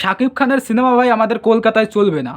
শাকিব খানের সিনেমা ভাই আমাদের কলকাতায় চলবে না।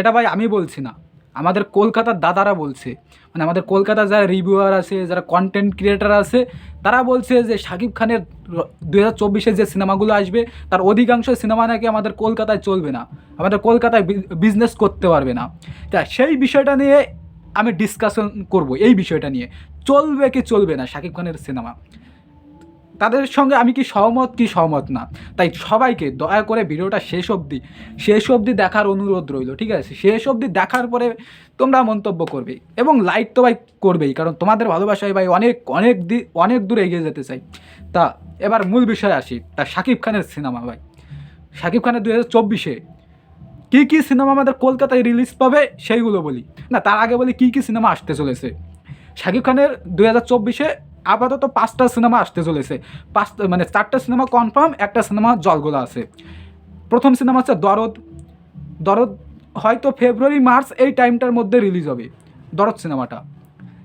এটা ভাই আমি বলছি না। আমাদের কলকাতার দাদারা বলছে। মানে আমাদের কলকাতার যারা রিভিউয়ার আছে, যারা কন্টেন্ট ক্রিয়েটার আছে, তারা বলছে যে শাকিব খানের দু হাজার যে সিনেমাগুলো আসবে, তার অধিকাংশ সিনেমা নাকি আমাদের কলকাতায় চলবে না। আমাদের কলকাতায় বিজনেস করতে পারবে না। তা সেই বিষয়টা নিয়ে আমি ডিসকাশন করব, এই বিষয়টা নিয়ে। চলবে কি চলবে না শাকিব খানের সিনেমা? তাদের সঙ্গে আমি কি সহমত কি সহমত না? তাই সবাইকে দয়া করে ভিডিওটা শেষ অবধি শেষ অবধি দেখার অনুরোধ রইল, ঠিক আছে? শেষ অবধি দেখার পরে তোমরা মন্তব্য করবে এবং লাইক তো ভাই করবেই, কারণ তোমাদের ভালোবাসায় ভাই অনেক অনেক দি, অনেক দূরে এগিয়ে যেতে চাই। তা এবার মূল বিষয়ে আসি, তা শাকিব খানের সিনেমা ভাই। শাকিব খানের দু হাজার চব্বিশে কী কী সিনেমা আমাদের কলকাতায় রিলিজ পাবে সেইগুলো বলি। না, তার আগে বলি কী কী সিনেমা আসতে চলেছে। শাকিব খানের দু হাজার চব্বিশে আপাতত পাঁচটা সিনেমা আসতে চলেছে। পাঁচটা মানে চারটা সিনেমা কনফার্ম একটা সিনেমা জলগোলা আছে। প্রথম সিনেমা হচ্ছে দরদ। দরদ হয়তো ফেব্রুয়ারি, মার্চ এই টাইমটার মধ্যে রিলিজ হবে, দরদ সিনেমাটা।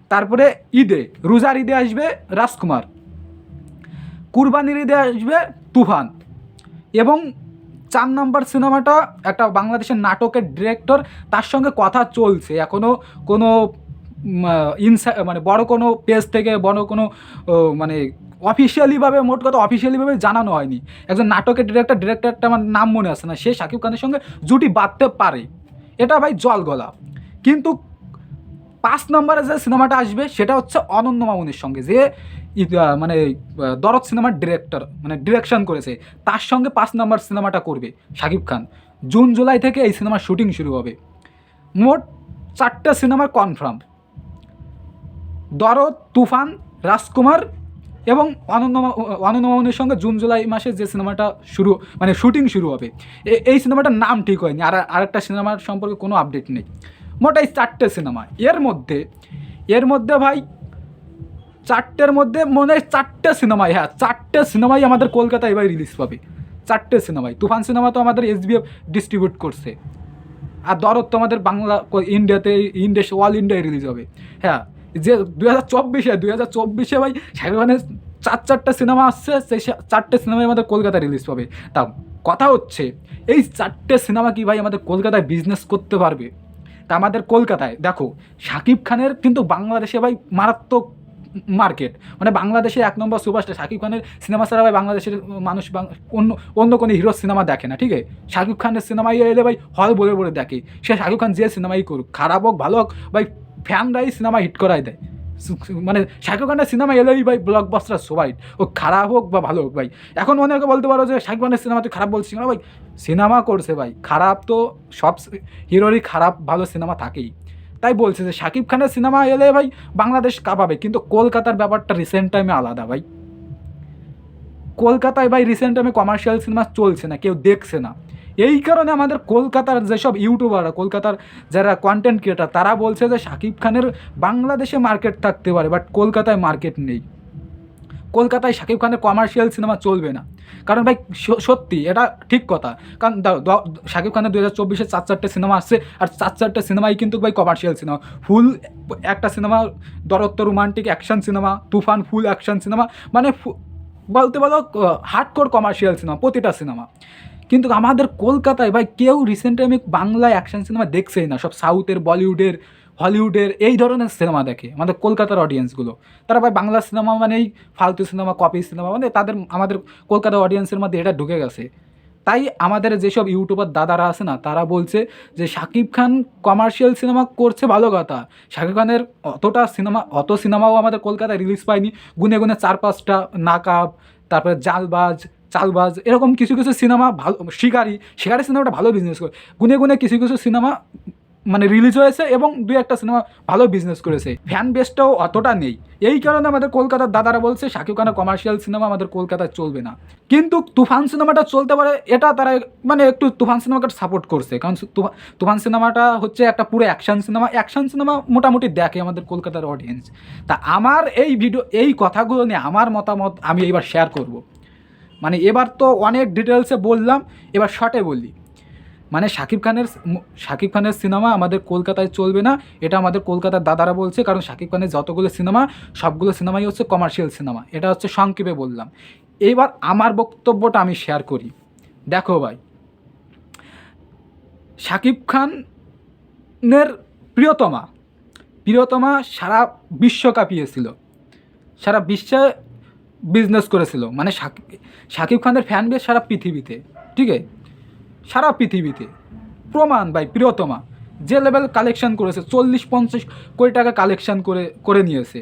তারপরে ঈদে, রোজার ঈদে আসবে রাজকুমার। কুরবানির ঈদে আসবে তুফান। এবং চার নাম্বার সিনেমাটা একটা বাংলাদেশের নাটকের ডিরেক্টর তার সঙ্গে কথা চলছে। এখনও কোনো ইনসা মানে বড় কোনো পেজ থেকে বড় কোনো মানে অফিসিয়ালিভাবে মোট কথা অফিসিয়ালিভাবে জানানো হয়নি। একজন নাটকের ডিরেক্টর ডিরেক্টরটা আমার নাম মনে আসে না, সে শাকিব খানের সঙ্গে জুটি বাঁধতে পারে। এটা ভাই জল গলা। কিন্তু পাঁচ নম্বরে যে সিনেমাটা আসবে, সেটা হচ্ছে অনন্য মামুনের সঙ্গে, যে মানে দরদ সিনেমার ডিরেক্টর মানে ডিরেকশন করেছে, তার সঙ্গে পাঁচ নম্বর সিনেমাটা করবে শাকিব খান। জুন, জুলাই থেকে এই সিনেমার শুটিং শুরু হবে। মোট চারটে সিনেমার কনফার্ম দরদ, তুফান, রাজকুমার এবং অনন্য মা- অনন্য সঙ্গে জুন, জুলাই মাসে যে সিনেমাটা শুরু মানে শুটিং শুরু হবে এই সিনেমাটার নাম ঠিক হয়নি, আর আরেকটা সিনেমার সম্পর্কে কোনো আপডেট নেই। মোট এই চারটে সিনেমা। এর মধ্যে এর মধ্যে ভাই, চারটের মধ্যে মনে হয় চারটে সিনেমাই হ্যাঁ চারটে সিনেমাই আমাদের কলকাতায় এবার রিলিজ পাবে। চারটে সিনেমাই। তুফান সিনেমা তো আমাদের এসবিএফ ডিস্ট্রিবিউট করছে। আর দরদ তো আমাদের বাংলা ইন্ডিয়াতে ইন্ডিয়া অল ইন্ডিয়ায় রিলিজ হবে। হ্যাঁ যে দুই হাজার চব্বিশে, দুই হাজার চব্বিশে ভাই শাহরুখ খানের চার চারটা সিনেমা আসছে, সেই চারটে সিনেমাই আমাদের কলকাতায় রিলিজ পাবে। তা কথা হচ্ছে, এই চারটে সিনেমা কি ভাই আমাদের কলকাতায় বিজনেস করতে পারবে? তা আমাদের কলকাতায়, দেখো শাকিব খানের কিন্তু বাংলাদেশে ভাই মারাত্মক মার্কেট মানে বাংলাদেশে এক নম্বর সুপারস্টার শাকিব খানের সিনেমা ছাড়া ভাই বাংলাদেশের মানুষ অন্য অন্য কোনো হিরোর সিনেমা দেখে না, ঠিক আছে? শাকিব খানের সিনেমাই এলে ভাই হল বলে বলে দেখে। সে শাকিব খান যে সিনেমাই করুক, খারাপ হোক, ভালো হোক, ভাই ফ্যানরাই সিনেমা হিট করাই দেয়। মানে শাকিব খানের সিনেমা এলেই ভাই ব্লকবাস্টার সবাই। ও খারাপ হোক বা ভালো হোক ভাই। এখন অনেকে বলতে পারো যে শাকিব খানের সিনেমা তুই খারাপ বলছিস না ভাই, সিনেমা করছে ভাই। খারাপ তো সব হিরোরই খারাপ, ভালো সিনেমা থাকেই। তাই বলছে যে শাকিব খানের সিনেমা এলে ভাই বাংলাদেশ কাঁপাবে। কিন্তু কলকাতার ব্যাপারটা রিসেন্ট টাইমে আলাদা ভাই। কলকাতায় ভাই রিসেন্ট টাইমে কমার্শিয়াল সিনেমা চলছে না, কেউ দেখছে না। এই কারণে আমাদের কলকাতার যেসব ইউটিউবাররা, কলকাতার যারা কন্টেন্ট ক্রিয়েটার তারা বলছে যে শাকিব খানের বাংলাদেশে মার্কেট থাকতে পারে বাট কলকাতায় মার্কেট নেই। কলকাতায় শাকিব খানের কমার্শিয়াল সিনেমা চলবে না। কারণ ভাই সত্যি, এটা ঠিক কথা। কারণ শাকিব খানের দু হাজার চব্বিশে চার চারটে সিনেমা আসছে, আর চার চারটে সিনেমাই কিন্তু ভাই কমার্শিয়াল সিনেমা ফুল একটা cinema দরত্ব romantic action cinema Toofan full action cinema মানে বলতে বলো হার্ড হার্ডকোর কমার্শিয়াল সিনেমা প্রতিটা সিনেমা কিন্তু আমাদের কলকাতায়, ভাই, কেউ রিসেন্ট টাইমে বাংলায় অ্যাকশন সিনেমা দেখছেই না। সব সাউথের বলিউডের হলিউডের এই ধরনের সিনেমা দেখে, আমাদের কলকাতার অডিয়েন্সগুলো তারা, ভাই, বাংলা সিনেমা মানেই ফালতু সিনেমা কপি সিনেমা মানে তাদের, আমাদের কলকাতার অডিয়েন্সের মধ্যে এটা ঢুকে গেছে। তাই আমাদের যেসব ইউটিউবার দাদারা আছে না, তারা বলছে যে শাকিব খান কমার্শিয়াল সিনেমা করছে ভালো কথা। শাকিব খানের অতটা সিনেমা অত সিনেমাও আমাদের কলকাতায় রিলিজ পায়নি। গুনে গুনে চার পাঁচটা নাকাব তারপরে জালবাজ চালবাজ, এরকম কিছু কিছু সিনেমা ভালো, শিকারি শিকারি সিনেমাটা ভালো বিজনেস করে। গুনে গুনে কিছু কিছু সিনেমা মানে রিলিজ হয়েছে এবং দুই একটা সিনেমা ভালো বিজনেস করেছে। ফ্যান বেসটাও অতটা নেই। এই কারণে আমাদের কলকাতার দাদারা বলছে, শাকিব খানের কমার্শিয়াল সিনেমা আমাদের কলকাতায় চলবে না। কিন্তু তুফান সিনেমাটা চলতে পারে, এটা তারা মানে একটু তুফান সিনেমাকে সাপোর্ট করছে। কারণ তুফান সিনেমাটা হচ্ছে একটা পুরো অ্যাকশন সিনেমা অ্যাকশন সিনেমা মোটামুটি দেখে আমাদের কলকাতার অডিয়েন্স তা আমার এই ভিডিও এই কথাগুলো নিয়ে আমার মতামত আমি এবার শেয়ার করব। মানে এবার তো অনেক ডিটেলসে বললাম, এবার শর্টে বলি। মানে শাকিব খানের শাকিব খানের সিনেমা আমাদের কলকাতায় চলবে না, এটা আমাদের কলকাতার দাদারা বলছে, কারণ শাকিব খানের যতগুলো সিনেমা সবগুলো সিনেমাই হচ্ছে কমার্শিয়াল সিনেমা এটা হচ্ছে সংক্ষেপে বললাম। এইবার আমার বক্তব্যটা আমি শেয়ার করি। দেখো ভাই শাকিব খানের প্রিয়তমা প্রিয়তমা সারা বিশ্ব কাঁপিয়েছিল। সারা বিশ্বে বিজনেস করেছিল। মানে শাকিব খানের ফ্যান বেস সারা পৃথিবীতে, ঠিক আছে? সারা পৃথিবীতে। প্রমাণ ভাই, প্রিয়তমা, যে লেভেল কালেকশন করেছে, চল্লিশ, পঞ্চাশ কোটি টাকা কালেকশন করে করে নিয়েছে।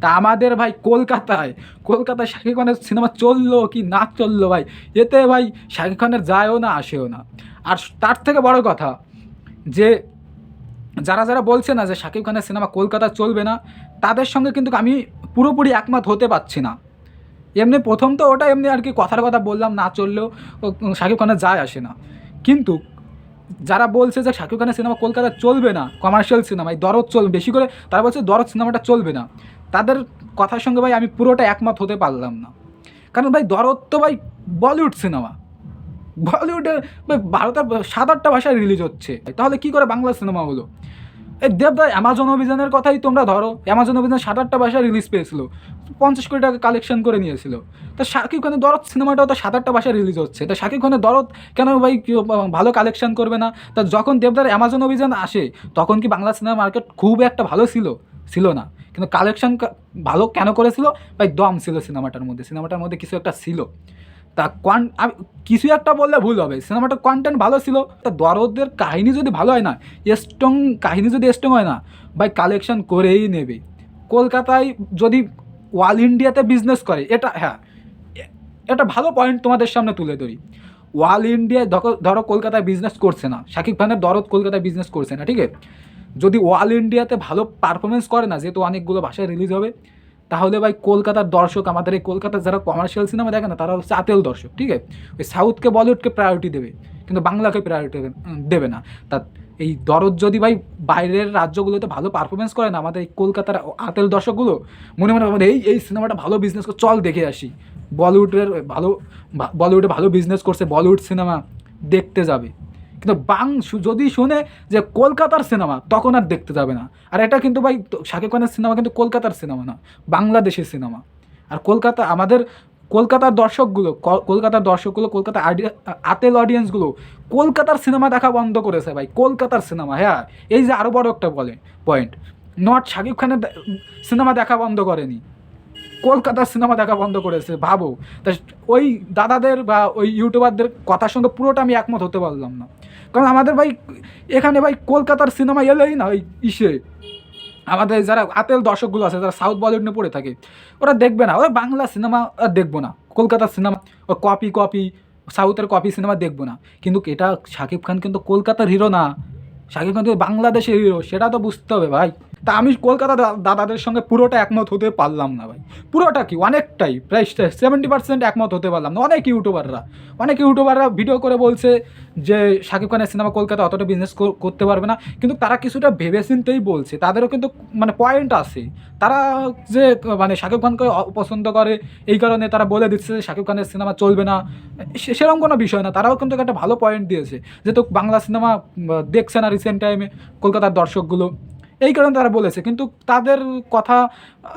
তা আমাদের ভাই কলকাতায় কলকাতায় শাকিব খানের সিনেমা চলল কি না চলল ভাই? এতে ভাই শাকিব খানের যায়ও না, আসেও না। আর তার থেকে বড় কথা, যে যারা যারা বলছে না যে শাকিব খানের সিনেমা কলকাতা চলবে না, তাদের সঙ্গে কিন্তু আমি পুরোপুরি একমত হতে পারছি না। এমনি প্রথম তো ওটা এমনি আর কি কথার কথা বললাম, না চললেও শাকিব খানের যায় আসে না। কিন্তু যারা বলছে যে শাকিব খানের সিনেমা কলকাতা চলবে না কমার্শিয়াল সিনেমা এই দরদ চলবে বেশি করে তারা বলছে দরদ সিনেমাটা চলবে না। তাদের কথার সঙ্গে ভাই আমি পুরোটা একমত হতে পারলাম না। কারণ ভাই দরদ তো ভাই বলিউড সিনেমা বলিউডের ভারতের সাত আটটা ভাষায় রিলিজ হচ্ছে। তাহলে কি করে বাংলা সিনেমা হলো? এই দেবদা অ্যামাজন অভিযানের কথাই তোমরা ধরো। অ্যামাজন অভিযান সাত আটটা ভাষায় রিলিজ পেয়েছিল। পঞ্চাশ কোটি টাকা কালেকশন করে নিয়েছিল। তা শাকিব খানের দরদ সিনেমাটাও তো সাত আটটা ভাষায় রিলিজ হচ্ছে। তা শাকিব খানের দরদ কেন ভাই ভালো কালেকশন করবে না? তা যখন দেবদার অ্যামাজন অভিযান আসে, তখন কি বাংলা সিনেমা মার্কেট খুব একটা ভালো ছিল? ছিল না। কিন্তু কালেকশন ভালো কেন করেছিল? ভাই দম ছিল সিনেমাটার মধ্যে। সিনেমাটার মধ্যে কিছু একটা ছিল। তা কোয়ান আমি কিছু একটা বললে ভুল হবে। সিনেমাটার কন্টেন্ট ভালো ছিল। তা দরদের কাহিনী যদি ভালো হয় না স্ট্রং কাহিনী যদি স্ট্রং হয় না, ভাই কালেকশন করেই নেবে। কলকাতায় যদি ওয়াল ইন্ডিয়াতে বিজনেস করে, এটা হ্যাঁ এটা ভালো পয়েন্ট তোমাদের সামনে তুলে ধরি। অল ইন্ডিয়ায় ধরো কলকাতায় বিজনেস করছে না, শাকিব খানের দরদ কলকাতায় বিজনেস করছে না, ঠিক আছে? যদি ওয়াল ইন্ডিয়াতে ভালো পারফরমেন্স করে না, যেহেতু অনেকগুলো ভাষায় রিলিজ হবে তাহলে ভাই কলকাতার দর্শক, আমাদের এই কলকাতার যারা কমার্শিয়াল সিনেমা দেখে না, তারা হচ্ছে আতেল দর্শক, ঠিক আছে? ওই সাউথকে বলিউডকে প্রায়োরিটি দেবে, কিন্তু বাংলাকে প্রায়োরিটি দেবে না। তা এই দরদ যদি ভাই বাইরের রাজ্যগুলোতে ভালো পারফরমেন্স করে না, আমাদের এই কলকাতার আতেল দর্শকগুলো, মনে মনে ভাবে এই এই সিনেমাটা ভালো বিজনেস করে, চল দেখে আসি। বলিউডের ভালো বলিউডে ভালো বিজনেস করছে বলিউড সিনেমা দেখতে যাবে। কিন্তু বাং যদি শুনে যে কলকাতার সিনেমা, তখন আর দেখতে যাবে না। আর এটা কিন্তু ভাই শাকিব খানের সিনেমা কিন্তু কলকাতার সিনেমা না বাংলাদেশের সিনেমা। আর কলকাতা, আমাদের কলকাতার দর্শকগুলো কলকাতার দর্শকগুলো কলকাতা আতেল অডিয়েন্সগুলো কলকাতার সিনেমা দেখা বন্ধ করেছে ভাই, কলকাতার সিনেমা হ্যাঁ? এই যে আরও বড় একটা বলে পয়েন্ট নট শাকিব খানের সিনেমা দেখা বন্ধ করেনি। কলকাতার সিনেমা দেখা বন্ধ করেছে, ভাবো। তা ওই দাদাদের বা ওই ইউটিউবারদের কথার সঙ্গে পুরোটা আমি একমত হতে পারলাম না। কারণ আমাদের ভাই এখানে ভাই কলকাতার সিনেমা এলেই না ওই ইসে। আমাদের যারা আতেল দর্শকগুলো আছে, যারা সাউথ বলিউড নিয়ে পড়ে থাকে, ওরা দেখবে না। ওরা বাংলা সিনেমা দেখব না। কলকাতার সিনেমা, ও কপি কপি, সাউথের কপি সিনেমা দেখব না। কিন্তু এটা শাকিব খান কিন্তু কলকাতার হিরো না। শাকিব খান কিন্তু বাংলাদেশের হিরো, সেটা তো বুঝতে হবে ভাই। তা আমি কলকাতা দাদাদের সঙ্গে পুরোটা একমত হতে পারলাম না ভাই। পুরোটা কি? অনেকটাই, প্রায় সেভেন্টি পার্সেন্ট একমত হতে পারলাম না। অনেক ইউটিউবাররা অনেক ইউটিউবাররা ভিডিও করে বলছে যে শাকিব খানের সিনেমা কলকাতা অতটা বিজনেস করতে পারবে না। কিন্তু তারা কিছুটা ভেবেচিন্তেই বলছে। তাদেরও কিন্তু মানে পয়েন্ট আছে। তারা যে মানে শাকিব খানকে অপছন্দ করে, এই কারণে তারা বলে দিচ্ছে যে শাকিব খানের সিনেমা চলবে না। সেরকম কোনো বিষয় না। তারাও কিন্তু একটা ভালো পয়েন্ট দিয়েছে। যে তো বাংলা সিনেমা দেখছে না রিসেন্ট টাইমে কলকাতার দর্শকগুলো। এই কারণে তারা বলেছে। কিন্তু তাদের কথা,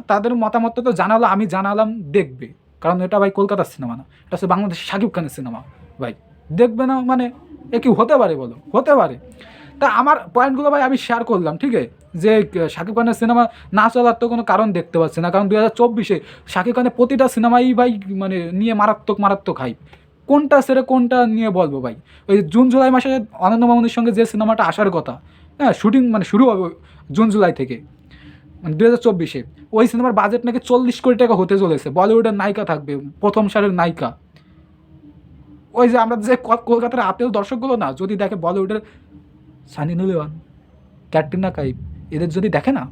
তাদের মতামত তো জানালো, আমি জানালাম, দেখবে। কারণ এটা ভাই কলকাতার সিনেমা না। এটা হচ্ছে বাংলাদেশ শাকিব খানের সিনেমা। ভাই, দেখবে না মানে এ কি হতে পারে বলো? হতে পারে। তা আমার পয়েন্টগুলো ভাই আমি শেয়ার করলাম, ঠিক আছে? যে শাকিব খানের সিনেমা না চলার তো কোনো কারণ দেখতে পাচ্ছি না। কারণ দু হাজার চব্বিশে শাকিব খানের প্রতিটা সিনেমাই ভাই মানে নিয়ে মারাত্মক মারাত্মক হাই কোনটা সেরে কোনটা নিয়ে বলব ভাই? ওই জুন, জুলাই মাসে আনন্দ মামুনির সঙ্গে যে সিনেমাটা আসার কথা হ্যাঁ শুটিং মানে শুরু হবে জুন, জুলাই থেকে মানে দু হাজার চব্বিশে। ওই সিনেমার বাজেট নাকি চল্লিশ কোটি টাকা হতে চলেছে। বলিউডের নায়িকা থাকবে, প্রথম সারের নায়িকা। ওই যে আমরা যে কল- কলকাতার আপেল দর্শকগুলো না, যদি দেখে বলিউডের সানি নুলিওয়ান, ক্যাটরিনা কাইফ, এদের যদি দেখে না,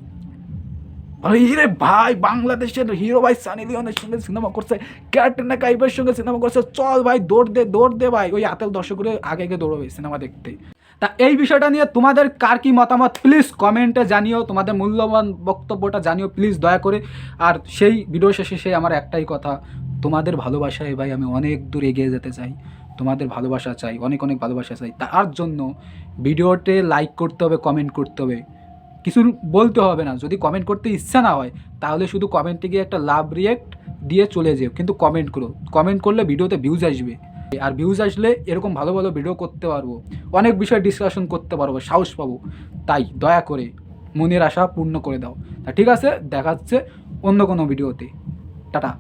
আরে রে ভাই, বাংলাদেশের হিরো ভাই সানি লিওনের সঙ্গে সিনেমা করছে, ক্যাটরিনা কাইফের সঙ্গে সিনেমা করছে, চল ভাই, দৌড় দে দৌড় দে ভাই, ওই আতেল দর্শকগুলো আগে আগে দৌড়বে সিনেমা দেখতে। তা এই বিষয়টা নিয়ে তোমাদের কার কি মতামত? প্লিজ কমেন্টে জানিও, তোমাদের মূল্যবান বক্তব্যটা জানিও প্লিজ দয়া করে। আর সেই ভিডিও শেষে সেই আমার একটাই কথা তোমাদের ভালোবাসায় ভাই আমি অনেক দূর এগিয়ে যেতে চাই। তোমাদের ভালোবাসা চাই, অনেক অনেক ভালোবাসা চাই। তার জন্য ভিডিওতে লাইক করতে হবে কমেন্ট করতে হবে। কিছু বলতে হবে না, যদি কমেন্ট করতে ইচ্ছা না হয়, তাহলে শুধু কমেন্টে গিয়ে একটা লাভ রিয়েক্ট দিয়ে চলে যেও। কিন্তু কমেন্ট করো। কমেন্ট করলে ভিডিওতে ভিউজ আসবে। আর ভিউজ আসলে এরকম ভালো ভালো ভিডিও করতে পারব। অনেক বিষয় ডিসকাশন করতে পারব, সাহস পাবো। তাই দয়া করে মনের আশা পূর্ণ করে দাও। তা ঠিক আছে দেখাচ্ছে অন্য কোনো ভিডিওতে টাটা।